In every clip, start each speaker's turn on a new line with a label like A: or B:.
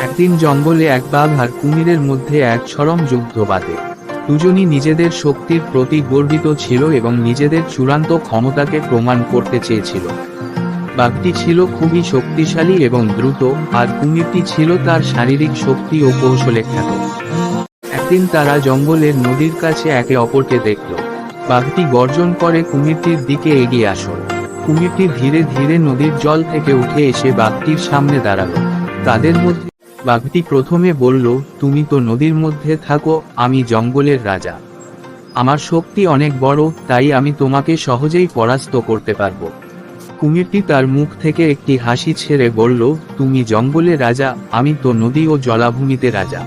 A: একদিন জঙ্গলে এক বাঘ আর কুমিরের মধ্যে এক চরম যুদ্ধ বাধে। দুজনই নিজেদের শক্তির প্রতি গর্বিত ছিল এবং নিজেদের চূড়ান্ত ক্ষমতাকে প্রমাণ করতে চেয়েছিল। বাঘটি ছিল খুবই শক্তিশালী এবং দ্রুত, আর কুমিরটি ছিল তার শারীরিক শক্তি ও কৌশলে খ্যাত। একদিন তারা জঙ্গলের নদীর কাছে একে অপরকে দেখল। বাঘটি গর্জন করে কুমিরটির দিকে এগিয়ে আসল। কুমিরটি ধীরে ধীরে নদীর জল থেকে উঠে এসে বাঘটির সামনে দাঁড়াল। তাদের মধ্যে বাঘটি প্রথমে বলল, তুমি তো নদীর মধ্যে থাকো, আমি জঙ্গলের রাজা। আমার শক্তি অনেক বড়, তাই আমি তোমাকে সহজেই পরাস্ত করতে পারব। কুমিরটি তার মুখ থেকে একটি হাসি ছেড়ে বলল, তুমি জঙ্গলের রাজা, আমি তো নদী ও জলাভূমিতে রাজা।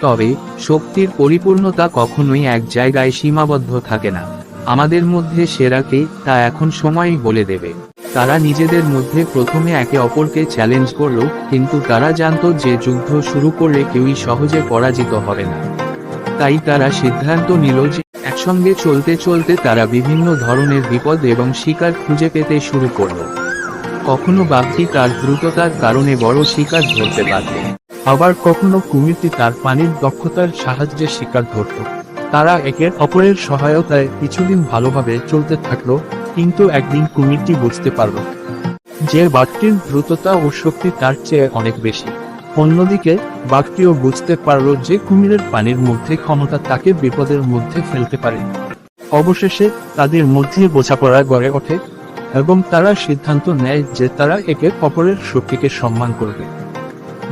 A: তবে, শক্তির পরিপূর্ণতা কখনোই এক জায়গায় সীমাবদ্ধ থাকে না। আমাদের মধ্যে সেরাকে তা এখন সময়ই বলে দেবে। তারা নিজেদের মধ্যে প্রথমে একে অপরকে চ্যালেঞ্জ করল, কিন্তু তারা জানতো যে যুদ্ধ শুরু করলে কেউই সহজে পরাজিত হবে না। তাই তারা সিদ্ধান্ত নিল যে, একসঙ্গে চলতে চলতে তারা বিভিন্ন ধরনের বিপদ এবং শিকার খুঁজে পেতে শুরু করল। কখনো বাঘটি তার দ্রুততার কারণে বড় শিকার ধরতে পারত
B: আবার কখনো কুমিরটি তার পানির দক্ষতার সাহায্যে শিকার ধরত। তারা একের অপরের সহায়তায় কিছুদিন ভালোভাবে চলতে থাকল কিন্তু একদিন কুমিরটি বুঝতে পারল যে বাঘটির দ্রুততা ও শক্তি তার চেয়ে অনেক বেশি। অন্যদিকে, বাঘটিও বুঝতে পারল যে কুমিরের পানির মধ্যে ক্ষমতা তাকে বিপদের মধ্যে ফেলতে পারে। অবশেষে, তাদের মধ্যে বোঝাপড়া গড়ে ওঠে এবং তারা সিদ্ধান্ত নেয় যে তারা একে অপরের শক্তিকে সম্মান করবে।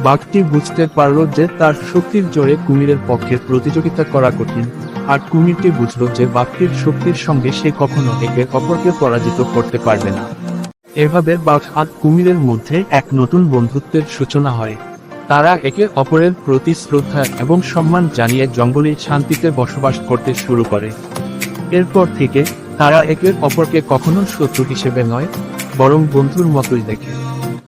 B: বাঘটি বুঝতে পারল যে তার শক্তির জোরে কুমিরের পক্ষে প্রতিযোগিতা করা কঠিন। আর কুমিরটি বুঝল যে বাঘটির শক্তির সঙ্গে সে কখনো একে অপরকে পরাজিত করতে পারবে না। এভাবে বাঘ আর কুমিরের মধ্যে এক নতুন বন্ধুত্বের সূচনা হয়। তারা একে অপরের প্রতি শ্রদ্ধা এবং সম্মান জানিয়ে জঙ্গলে শান্তিতে বসবাস করতে শুরু করে। এরপর থেকে তারা একে অপরকে কখনো শত্রু হিসেবে নয়, বরং বন্ধুর মতোই দেখে।